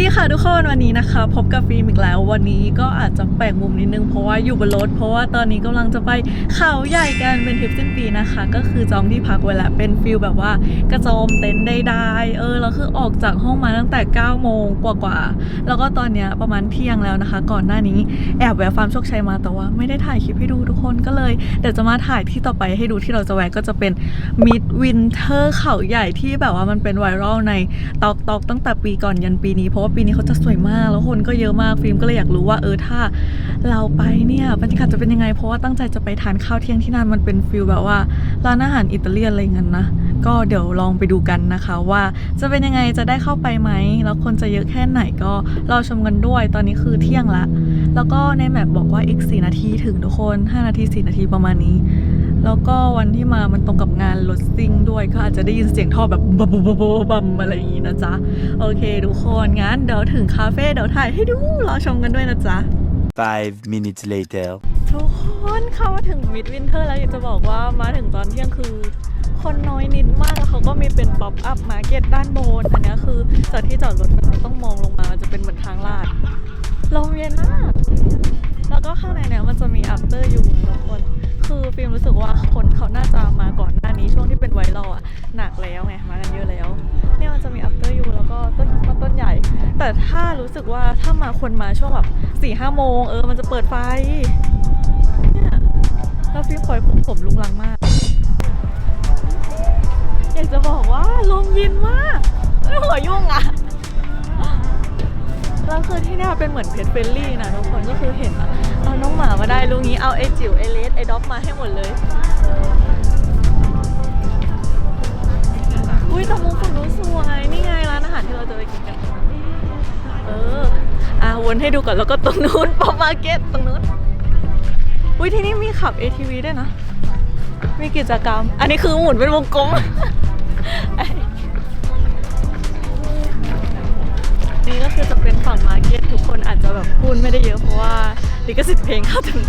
ดีค่ะทุกคนวันนี้นะคะ พบกับฟิล์มอีกแล้ว วันนี้ก็อาจจะแปลกมุมนิดนึงเพราะว่าอยู่บนรถ เพราะว่าตอนนี้กำลังจะไปเขาใหญ่กันเป็นทริปสิ้นปีนะคะ ก็คือจองที่พักไว้แล้วเป็นฟิลแบบว่ากระโจมเต็นท์ได้ๆเออแล้วคือออกจากห้องมาตั้งแต่9โมงกว่าๆแล้วก็ตอนเนี้ยประมาณเที่ยงแล้วนะคะ ก่อนหน้านี้แอบแวะฟาร์มโชคชัยมาแต่ว่าไม่ได้ถ่ายคลิปให้ดูทุกคนก็เลย เดี๋ยวจะมาถ่ายที่ต่อไปให้ดูที่เราจะแวะก็จะเป็นมิดวินเทอร์เขาใหญ่ที่แบบว่ามันเป็นไวรัลในตอกตอกตั้งแต่ปีก่อนยันปีนี้เพราะว่าปีนี้เขาจะสวยมาก แล้วคนก็เยอะมากฟิล์มก็เลยอยากรู้ว่าเออถ้าเราไปเนี่ยบรรยากาศจะเป็นยังไง เพราะว่าตั้งใจจะไปทานข้าวเที่ยงที่นั่นมันเป็นฟิลแบบว่าร้านอาหารอิตาเลียนอะไรเงี้ยนะก็เดี๋ยวลองไปดูกันนะคะ ว่าจะเป็นยังไงจะได้เข้าไปไหมแล้วคนจะเยอะแค่ไหนก็รอชมกันด้วยตอนนี้คือเที่ยงละ แล้วก็ในแมปบอกว่าอีก 4 นาทีถึงทุกคน 5 นาที 4 นาทีประมาณนี้ แล้วก็วันที่มามันตรงกับงานรถซิ่งด้วยก็อาจจะได้ยินเสียงท่อแบบบับบับบับบับบัมอะไรอย่างงี้นะจ๊ะ โอเคทุกคนงั้นเดี๋ยวถึงคาเฟ่เดี๋ยวถ่ายให้ดูรอชมกันด้วยนะจ๊ะ Five minutes later. ทุกคนเข้ามาถึงมิดวินเทอร์แล้วอยากจะบอกว่ามาถึงตอนเที่ยงคือคนน้อยนิดมากแล้วเขาก็มีเป็นป๊อปอัพมาร์เก็ตด้านบน อันเนี้ยคือจากที่จอดรถมันจะต้องมองลงมามันจะเป็นเหมือนทางลาดลมเย็นมาก แล้วก็ข้างในเนี้ยมันจะมี after you นะทุกคน คือฟิล์มรู้สึกว่าคนเขาน่าจะมาก่อนหน้านี้ช่วงที่เป็นไวรัลอะหนักแล้วไงมากันเยอะแล้ว เนี่ยมันจะมี after you แล้วก็ต้นคริสต์มาสต้นใหญ่ แต่ถ้ารู้สึกว่าถ้ามาคนมาช่วงแบบสี่ห้าโมงเออมันจะเปิดไฟเนี่ยแล้วฟิล์มปล่อยผมผมลุงลังมาก อยากจะบอกว่าลมเย็นมากไม่หัวยุ่งอะ แล้วคือที่เนี่ยเป็นเหมือนเพจเฟรนลี่นะทุกคนก็คือเห็นอะเอาน้องหมามาได้ลุงนี้เอาไอจิ๋วไอเลสไอด็อกมาให้หมดเลย อุ้ยแต่มุมฝั่งนู้นสวยนี่ไงร้านอาหารที่เราจะไปกินกันเอออะวนให้ดูก่อนแล้วก็ตรงนู้นป๊อปมาร์เก็ตตรงนู้นอุ้ยที่นี่มีขับ ATV ด้วยนะ มีกิจกรรม อันนี้คือหมุนเป็นวงกลม ฝั่งมาร์เก็ตทุกคนอาจจะแบบพูดไม่ได้เยอะเพราะว่าลิขสิทธิ์เพลงเข้าเต็มๆ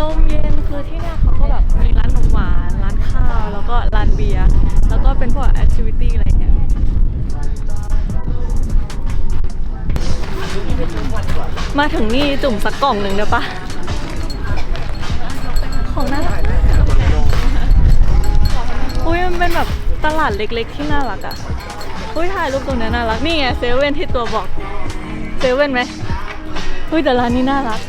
ลมเย็นคือที่เนี่ยเขาก็แบบมีร้านขนมหวาน ร้านข้าว แล้วก็ร้านเบียร์ แล้วก็เป็นพวกแอคทิวิตี้อะไรเงี้ยมาถึงนี่จุ่มสักกล่องหนึ่งได้ปะของน่ารักอุ้ยมันเป็นแบบตลาดเล็กๆที่น่ารักอะ่ะ อุ้ยถ่ายรูปตรงนี้น่ารัก นี่ไงเซเว่นที่ตัวบอก เซเว่นไหมอุ้ยแต่ร้านนี้น่ารัก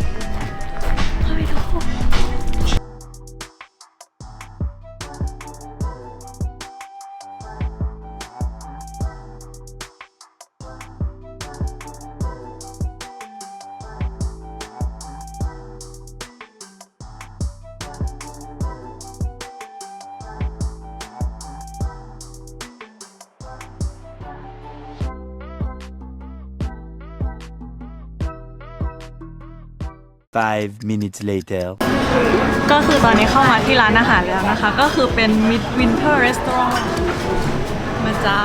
Five minutes later. ก็คือตอนนี้เข้ามาที่ร้านอาหารแล้วนะคะ ก็คือเป็น Mid Winter Restaurant มาจ้า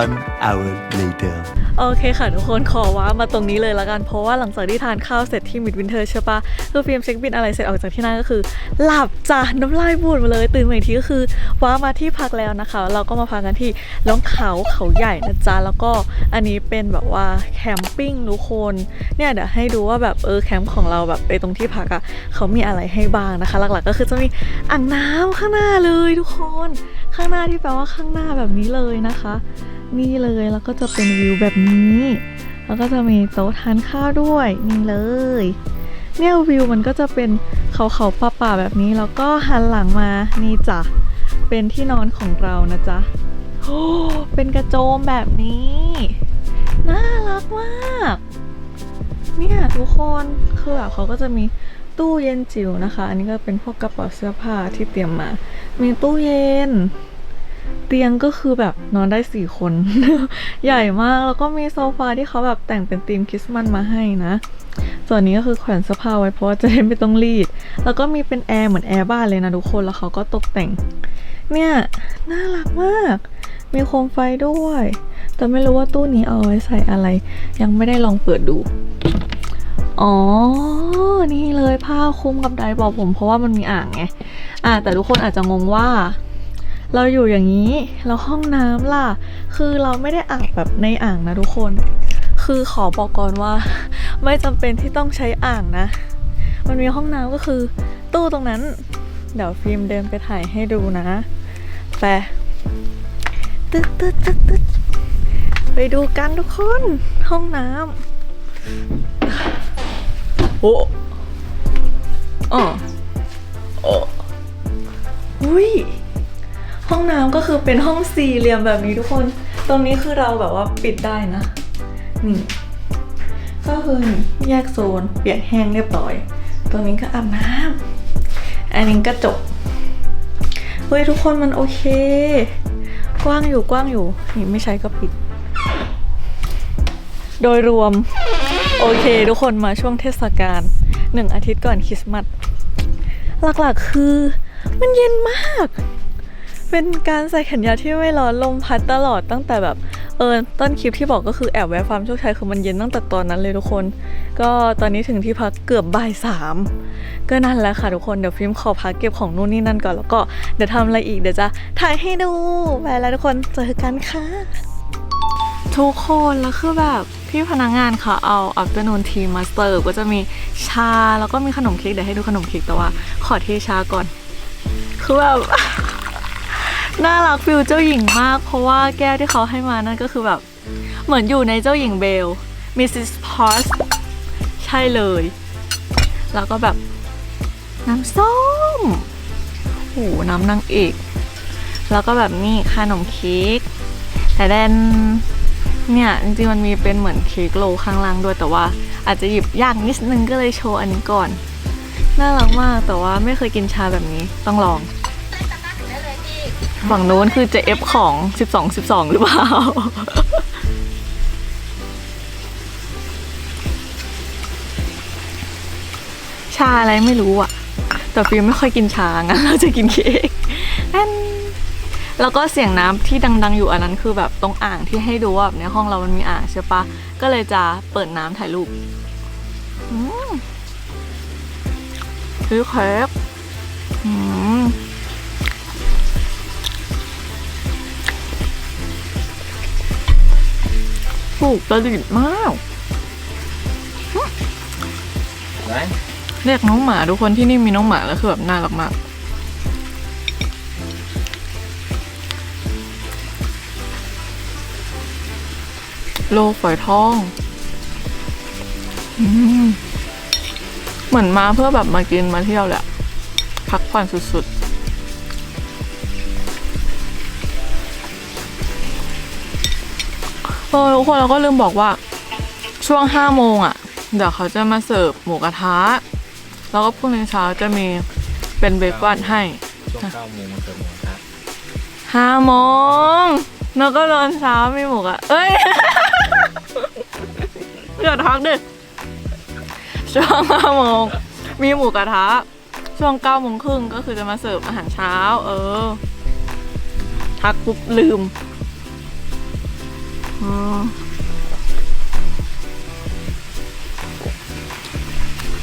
One hour later. โอเคค่ะทุกคนขอว้ามาตรงนี้เลยละกัน เพราะว่าหลังจากที่ทานข้าวเสร็จที่มิดวินเทอร์ใช่ปะคือฟิล์มเช็คบินอะไรเสร็จออกจากที่นั่นก็คือ หลับจ้ะน้ำลายบูดมาเลย ตื่นมาอีกทีก็คือ ว้ามาที่พักแล้วนะคะ เราก็มาพักกันที่ล่องเขาเขาใหญ่นะจ๊ะแล้วก็อันนี้เป็นแบบว่าแคมปิ้งทุกคนเนี่ยเดี๋ยวให้ดูว่าแบบเออแคมป์ของเราแบบไปตรงที่พักอะเขามีอะไรให้บ้างนะคะ หลักๆ ก็คือจะมีอ่างน้ำข้างหน้าเลยทุกคน ข้างหน้าที่แปลว่าข้างหน้าแบบนี้เลยนะคะ นี่เลยแล้วก็จะเป็นวิวแบบนี้แล้วก็จะมีโต๊ะทานข้าวด้วยนี่เลยเนี่ยวิวมันก็จะเป็นเขาเขาป่าป่าแบบนี้แล้วก็หันหลังมานี่จ้ะ เป็นที่นอนของเรานะจ๊ะโอ้เป็นกระโจมแบบนี้ น่ารักมาก เนี่ยทุกคนคือแบบเขาก็จะมีตู้เย็นจิ๋วนะคะ อันนี้ก็เป็นพวกกระเป๋าเสื้อผ้าที่เตรียมมา มีตู้เย็น เตียงก็คือแบบนอนได้สี่คน ใหญ่มาก แล้วก็มีโซฟาที่เขาแบบแต่งเป็นธีมคริสต์มาสมาให้นะ ส่วนนี้ก็คือแขวนเสื้อผ้าไว้เพราะว่าจะได้ไม่ต้องรีด แล้วก็มีเป็นแอร์เหมือนแอร์บ้านเลยนะทุกคน แล้วเขาก็ตกแต่ง เนี่ย น่ารักมาก มีโคมไฟด้วย แต่ไม่รู้ว่าตู้นี้เอาไว้ใส่อะไร ยังไม่ได้ลองเปิดดู อ๋อ นี่เลยผ้าคลุมกับไดร์เป่าผม เพราะว่ามันมีอ่างไง อ่า แต่ทุกคนอาจจะงงว่าเราอยู่อย่างนี้แล้วห้องน้ำล่ะ คือเราไม่ได้อาบแบบในอ่างนะทุกคน คือขอบอกก่อนว่า ไม่จำเป็นที่ต้องใช้อ่างนะ มันมีห้องน้ำก็คือ ตู้ตรงนั้น เดี๋ยวฟิล์มเดินไปถ่ายให้ดูนะ ไปตึ๊ดตึ๊ดตึ๊ดตึ๊ดไปดูกันทุกคน ห้องน้ำโอ้อ๋อโอ้อุ้ยห้องน้ำก็คือเป็นห้องสี่เหลี่ยมแบบนี้ทุกคน ตรงนี้คือเราแบบว่าปิดได้นะ นี่ ก็คือนี่แยกโซน เปียกแห้งเรียบร้อย ตรงนี้ก็อาบน้ำอันนี้ก็จบ เฮ้ยทุกคนมันโอเค กว้างอยู่กว้างอยู่ นี่ไม่ใช้ก็ปิด โดยรวม โอเค ทุกคนมาช่วงเทศกาลหนึ่งอาทิตย์ก่อนคริสต์มาสหลักๆคือ มันเย็นมาก เป็นการใส่แขนยาวที่ไม่ร้อนลมพัดตลอดตั้งแต่แบบ เออต้นคลิปที่บอกก็คือแอบแวะฟาร์มโชคชัยคือมันเย็นตั้งแต่ตอนนั้นเลยทุกคน ก็ตอนนี้ถึงที่พักเกือบบ่ายสามก็นั่นแหละค่ะทุกคนเดี๋ยวฟิล์มขอพักเก็บของนู่นนี่นั่นก่อนแล้วก็เดี๋ยวทำอะไรอีกเดี๋ยวจะถ่ายให้ดูไปแล้วทุกคนเจอกันค่ะทุกคนแล้วคือแบบพี่พนักงานค่ะเอา afternoon tea มาเสิร์ฟก็จะมีชาแล้วก็มีขนมเค้กเดี๋ยวให้ดูขนมเค้กแต่ว่า ขอเทชาก่อน คือแบบ น่ารักฟิลเจ้าหญิงมาก เพราะว่าแก้วที่เขาให้มานั่นก็คือแบบ เหมือนอยู่ในเจ้าหญิงเบล Mrs. Potts ใช่เลย แล้วก็แบบ น้ำส้มโอ้น้ำนางเอกแล้วก็แบบนี่ขนมเค้กแต่แดนเนี่ยจริงๆมันมีเป็นเหมือนเค้กโลข้างล่างด้วยแต่ว่าอาจจะหยิบยากนิดนึงก็เลยโชว์อันนี้ก่อน น่ารักมากแต่ว่าไม่เคยกินชาแบบนี้ต้องลอง ฝั่งโน้นคือจะเอฟของ 12 12 หรือเปล่า ชาอะไรไม่รู้อะแต่ฟิลไม่ค่อยกินชางั้นเราจะกินเค้กแล้วก็เสียงน้ำที่ดัง ๆ อยู่อันนั้นคือแบบตรงอ่างที่ให้ดูว่าแบบในห้องเรามันมีอ่างใช่ปะก็เลยจะเปิดน้ำถ่ายรูปอืมซื้อเค้กอืม ถูกประดิษฐ์มากไหนเรียกน้องหมาทุกคนที่นี่มีน้องหมาแล้วคือแบบน่ารักมาก โลฝอยทองอืมเหมือนมาเพื่อแบบมากินมาเที่ยวแหละ พักผ่อนสุดๆ เออทุกคนเราก็ลืมบอกว่าช่วงห้าโมงอะ เดี๋ยวเขาจะมาเสิร์ฟหมูกระทะ แล้วก็พรุ่งนี้เช้าจะมีเป็นเบรกฟาสต์ให้ ช่วงเก้าโมงมาเกิดหมูกระทะห้าโมงแล้วก็ตอนเช้ามีหมูกระเอ้ยเกิดทักดิช่วงห้าโมงมีหมูกระทะ ช่วงเก้าโมงครึ่งก็คือจะมาเสิร์ฟอาหารเช้า เออ ทักปุ๊บลืมอืม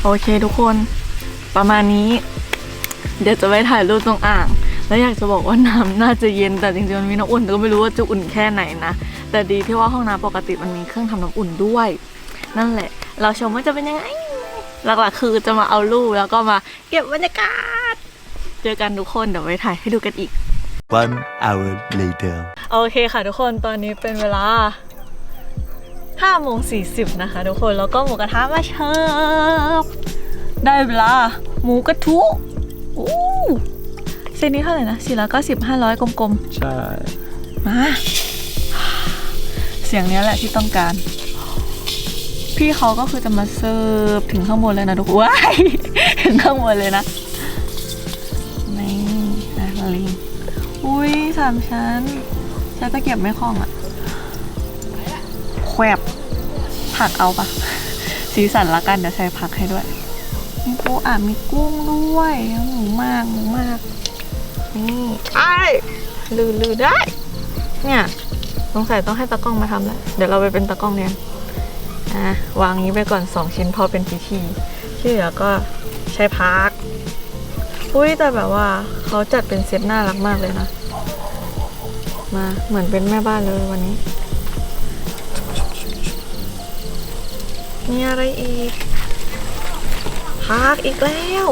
โอเคทุกคน ประมาณนี้ เดี๋ยวจะไปถ่ายรูปตรงอ่าง แล้วอยากจะบอกว่าน้ำน่าจะเย็นแต่จริงๆมันมีน้ำอุ่นแต่ก็ไม่รู้ว่าจะอุ่นแค่ไหนนะแต่ดีที่ว่าห้องน้ำปกติมันมีเครื่องทำน้ำอุ่นด้วย นั่นแหละ เราชมว่าจะเป็นยังไงหลักๆคือจะมาเอารูปแล้วก็มาเก็บบรรยากาศ เจอกันทุกคนเดี๋ยวไปถ่ายให้ดูกันอีก One hour later โอเคค่ะทุกคนตอนนี้เป็นเวลา5โมง40 นะคะทุกคนแล้วก็หมูกระทะมาเชิญได้เวลาหมูกระทุอู้เซนนี้เท่าไหร่นะ4 9 0 500กลมใช่ ๆ มา เสียงเนี้ยแหละที่ต้องการ พี่เขาก็คือจะมาเสิร์ฟถึงข้างบนเลยนะทุกคนว้าย ถึงข้างบนเลยนะ นี่นะลิง อุ้ยสามชั้น ใช้ตะเกียบไม่คล่องอะแควบผักเอาปะสีสันละกันเดี๋ยวใช้ผักให้ด้วย มีปูอะมีกุ้งด้วยหมูมากหมูมาก นี่ไอ้ลือลือได้ เนี่ยสงสัยต้องให้ตากล้องมาทำแล้ว เดี๋ยวเราไปเป็นตากล้องเนี่ยอะวางนี้ไปก่อนสองชิ้นพอเป็นพิธีที่เหลือก็ใช้พัก อุ้ยแต่แบบว่าเขาจัดเป็นเซตน่ารักมากเลยนะ มาเหมือนเป็นแม่บ้านเลยวันนี้ มีอะไรอีกพักอีกแล้ว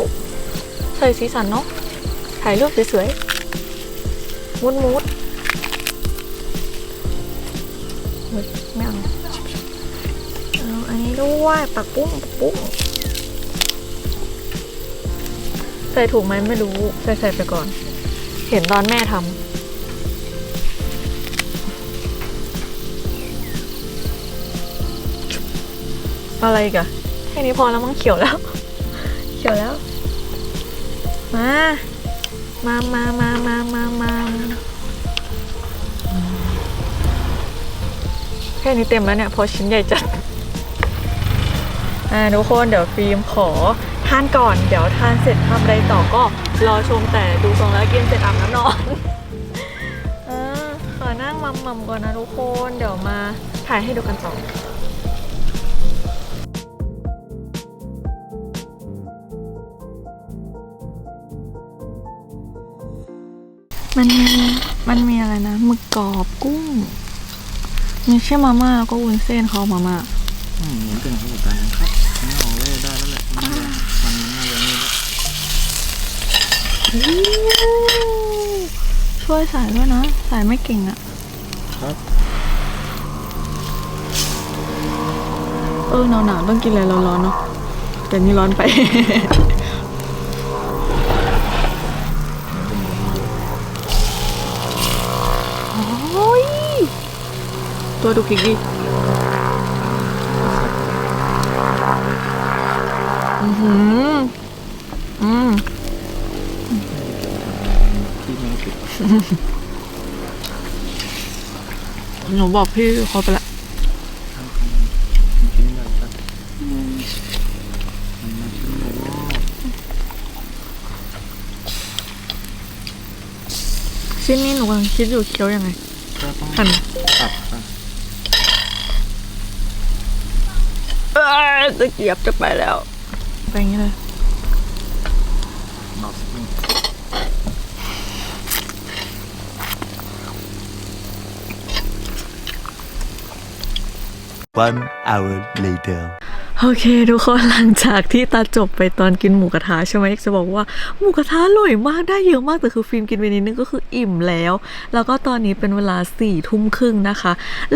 ใส่สีสันเนาะถ่ายรูปสวยๆมุดมุดไม่เอาเอาอันนี้ด้วยปักปุ้งปักปุ้งใส่ถูกไหมไม่รู้ใส่ใส่ไปก่อน เห็นตอนแม่ทำ อะไรอีกันแค่นี้พอแล้วมั้งเขียวแล้ว เขียวแล้ว มา มามามามามามาแค่นี้เต็มแล้วเนี่ยพอชิ้นใหญ่จัดอ่าทุกคนเดี๋ยวฟิล์มขอทานก่อน เดี๋ยวทานเสร็จทำอะไรต่อก็รอชมแต่ดูทรงแล้วกินเสร็จอาบน้ำนอนเออขอนั่งมัมมัมก่อนนะทุกคน เดี๋ยวมาถ่ายให้ดูกันต่อ มันมีมันมีอะไรนะหมึกกรอบกุ้ง มีแค่มาม่าแล้วก็วุ้นเส้นเขาเอามาม่าอืมเหมือนกันครับแต่ครับไม่เอาเลยได้แล้วแหละมันน่าจะมันน่าจะนี่แล้วช่วยสายด้วยนะ สายไม่เก่งอะครับ เออหนาวหนาวๆต้องกินอะไรร้อนๆเนาะแต่นี่ร้อนไป ตัวดูคิกดิอือหืออืมที่แม่ติดหนูบอกพี่เขาไปละชิ้นใหญ่ครับมันมาชิ้นใหญ่มากชิ้นนี้หนูกำลังคิดอยู่เคี้ยวยังไงก็ต้องหั่น ตัด ตะเกียบจะไปแล้วไปอย่างนี้เลยนอกสปริง One hour later. โอเคทุกคนหลังจากที่ตาจบไปตอนกินหมูกระทะใช่ไหมจะบอกว่าหมูกระทะอร่อยมากได้เยอะมากแต่คือฟิล์มกินไปนิดนึงก็คืออิ่มแล้ว แล้วก็ตอนนี้เป็นเวลาสี่ทุ่มครึ่งนะคะ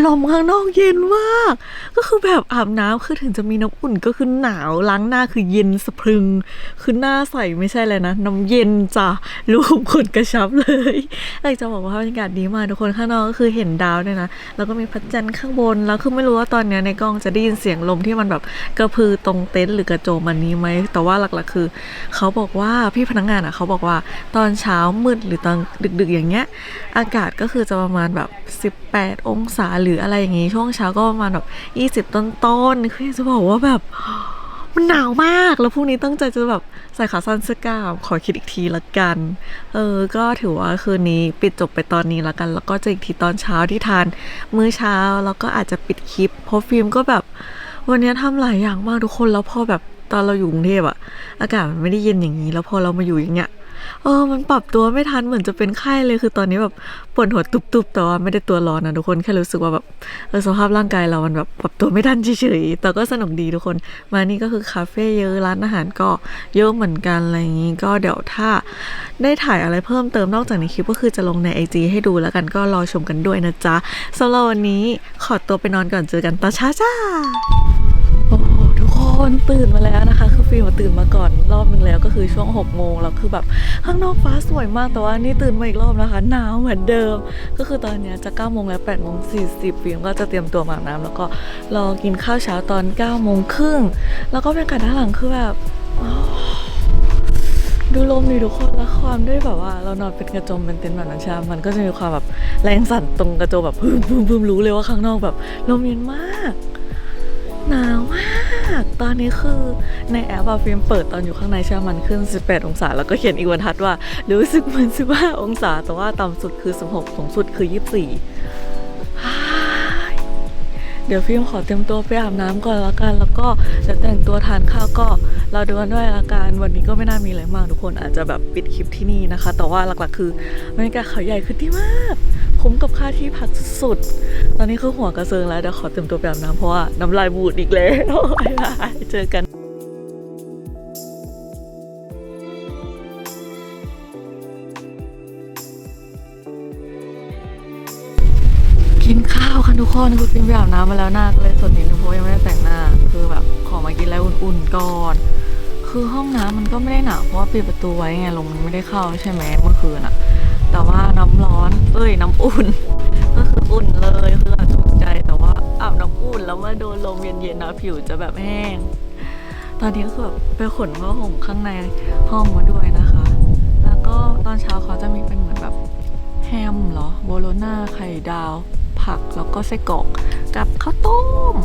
ลมข้างนอกเย็นมาก ก็คือแบบอาบน้ำคือถึงจะมีน้ำอุ่นก็คือหนาวล้างหน้าคือเย็นสะพรึง คือหน้าใสไม่ใช่เลยนะน้ำเย็นจ้ะรูปขนกระชับเลยอยากจะบอกว่าบรรยากาศดีมากทุกคนข้างนอกก็คือเห็นดาวด้วยนะแล้วก็มีพระจันทร์ข้างบนแล้วคือไม่รู้ว่าตอนนี้ในกล้องจะได้ยินเสียงลมที่มันแบบกระพือตรงเต็นท์หรือกระโจมอันนี้ไหมแต่ว่าหลักๆคือ เขาบอกว่าพี่พนักงานอะเขาบอกว่าตอนเช้ามืดหรือตอนดึกๆอย่างเงี้ย อากาศก็คือจะประมาณแบบ 18 องศาหรืออะไรอย่างงี้ช่วงเช้าก็ประมาณแบบ 20 ต้นๆคือจะบอกว่าแบบมันหนาวมาก แล้วพรุ่งนี้ตั้งใจจะแบบใส่ขาสั้นเสื้อกล้ามขอคิดอีกทีละกัน เออ ก็ถือว่าคืนนี้ปิดจบไปตอนนี้ละกัน แล้วก็จะอีกทีตอนเช้าที่ทาน มื้อเช้า แล้วก็อาจจะปิดคลิป เพราะฟิล์มก็แบบ วันนี้ทำหลายอย่างมากทุกคนแล้วพอแบบตอนเราอยู่กรุงเทพอะอากาศมันไม่ได้เย็นอย่างนี้ แล้วพอเรามาอยู่อย่างเงี้ยเออ มันปรับตัวไม่ทันเหมือนจะเป็นไข้เลยคือตอนนี้แบบปวดหัวตุบๆแต่ว่าไม่ได้ตัวร้อนนะทุกคนแค่รู้สึกว่าแบบเออสภาพร่างกายเรามันแบบปรับตัวไม่ทันเฉยๆแต่ก็สนุกดีทุกคน มานี่ก็คือคาเฟ่เยอะร้านอาหารก็เยอะเหมือนกันอะไรอย่างนี้ก็เดี๋ยวถ้าได้ถ่ายอะไรเพิ่มเติมนอกจากในคลิปก็คือจะลงใน IG ให้ดูแล้วกันก็รอชมกันด้วยนะจ๊ะสำหรับวันนี้ขอตัวไปนอนก่อนเจอกันตอนเช้าจ้า คนตื่นมาแล้วนะคะ คือฟิล์มอะตื่นมาก่อนรอบนึงแล้วก็คือช่วง6กโมงแล้วคือแบบข้างนอกฟ้าสวยมากแต่ว่านี่ตื่นมาอีกรอบนะคะหนาวเหมือนเดิม ก็คือตอนนี้จะ9ก้าโมงแล้ว8ปดโมงสีฟิลก็จะเตรียมตัวมาอาบน้ำแล้วก็รอกินข้าวเช้าตอน9ก้าโมงครึ่งแล้วก็บรรยากาศด้านหลังคือแบบดูลมดีทุกคนและความด้วยแบบว่า เรานอนเป็นกระโจมเป็นเต็นท์แบบนั้นใช่ไหมมันก็จะมีความแบบแรงสั่นตรงกระโจมแบบพึมพึมพึมรู้เลยว่าข้างนอกแบบลมเย็นมาก หนาวมาก ตอนนี้คือในแอปอะฟิล์มเปิดตอนอยู่ข้างในใช่ไหมมันขึ้น 18 องศา แล้วก็เขียนอีกบรรทัดว่า รู้สึกเหมือน15องศา แต่ว่าต่ำสุดคือ 16 สูงสุดคือ 24 เดี๋ยวฟิล์มขอเตรียมตัวไปอาบน้ำก่อนละกัน แล้วก็จะแต่งตัวทานข้าวก็เราดูกันด้วยละกันวันนี้ก็ไม่น่ามีอะไรมากทุกคนอาจจะแบบปิดคลิปที่นี่นะคะ แต่ว่าหลักๆ คือบรรยากาศเขาใหญ่คือดีมาก คุ้มกับค่าที่พักสุด ตอนนี้คือหัวกระเซิงแล้วเดี๋ยวขอเตรียมตัวไปอาบน้ำเพราะว่าน้ำลายบูดอีกแล้วบ๊ายบายเจอกันกินข้าวค่ะทุกคนคือฟิมไปอาบน้ำมาแล้วหน้าก็เลยสดนิดนึงเพราะยังไม่ได้แต่งหน้า คือแบบขอมากินอะไรอุ่นๆก่อน คือห้องน้ำมันก็ไม่ได้หนาวเพราะว่าปิดประตูไว้ไงลมมันไม่ได้เข้าใช่ไหมเมื่อคืนอะ แต่ว่าน้ำร้อน เอ้ยน้ำอุ่น ก็คืออุ่นเลยคือถูกใจแต่ว่าอาบน้ำอุ่นแล้วมาโดนลมเย็นๆนะผิวจะแบบแห้ง ตอนนี้ก็คือแบบไปขนผ้าห่มข้างในห้องมาด้วยนะคะ แล้วก็ตอนเช้าเขาจะมีเป็นเหมือนแบบแฮมเหรอโบโลน่าไข่ดาว ผักแล้วก็ไส้กรอกกับข้าวต้ม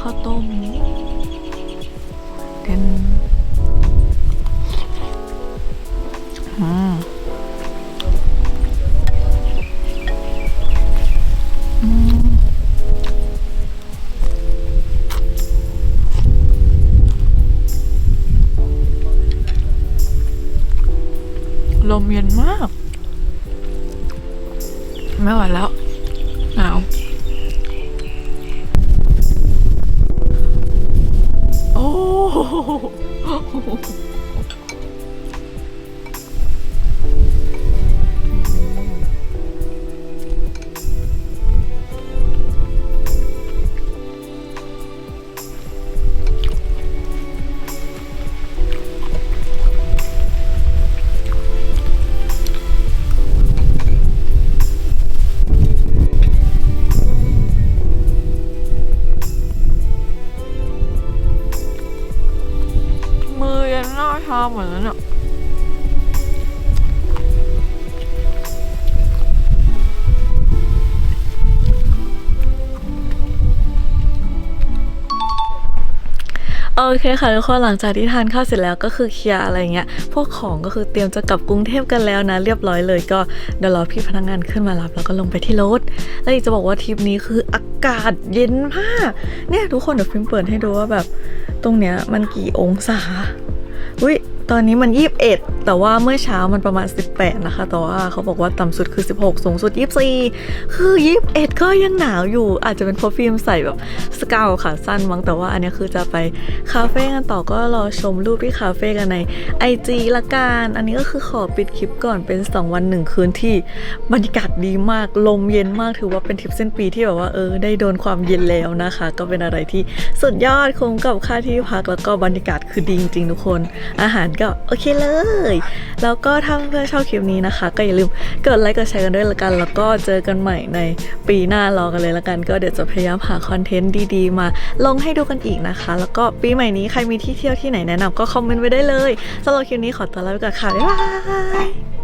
ข้าวต้ม หน้าชาเหมือนนั้นอะโอเคค่ะทุกคนหลังจากที่ทานข้าวเสร็จแล้วก็คือเคลียร์อะไรเงี้ย พวกของก็คือเตรียมจะกลับกรุงเทพกันแล้วนะ เรียบร้อยเลยก็เดี๋ยวรอพี่พนักงานขึ้นมารับ แล้วก็ลงไปที่รถแล้วอีกจะบอกว่าทริปนี้คืออากาศเย็นมากเนี่ยทุกคนเดี๋ยวฟิล์มเปิดให้ดูว่าแบบ ตรงเนี้ยมันกี่องศาอุ้ย ตอนนี้มัน 21 แต่ว่าเมื่อเช้ามันประมาณ 18 นะคะ แต่ว่าเขาบอกว่าต่ำสุดคือ 16 สูงสุด 24 คือ 21 ก็ยังหนาวอยู่ อาจจะเป็นเพราะฟิล์มใส่แบบสกาวขาสั้นมั้ง แต่ว่าอันนี้คือจะไปคาเฟ่กันต่อก็รอชมรูปที่คาเฟ่กันใน IG ละกัน อันนี้ก็คือขอปิดคลิปก่อนเป็น 2 วัน 1 คืนที่บรรยากาศดีมาก ลมเย็นมาก ถือว่าเป็นทริปเส้นปีที่แบบว่าเออได้โดนความเย็นแล้วนะคะ ก็เป็นอะไรที่สุดยอดคุ้มกับค่าที่พักแล้วก็บรรยากาศคือดีจริงๆทุกคน อาหารก็โอเคเลย แล้วก็ถ้าเพื่อนชอบคลิปนี้นะคะ ก็อย่าลืมกดไลค์กดแชร์กันด้วยละกัน แล้วก็เจอกันใหม่ในปีหน้ารอกันเลยละกัน ก็เดี๋ยวจะพยายามหาคอนเทนต์ดีๆ มาลงให้ดูกันอีกนะคะ แล้วก็ปีใหม่นี้ใครมีที่เที่ยวที่ไหนแนะนำก็คอมเมนต์ไว้ได้เลยสำหรับคลิปนี้ขอตัวลาไปก่อนค่ะบ๊ายบาย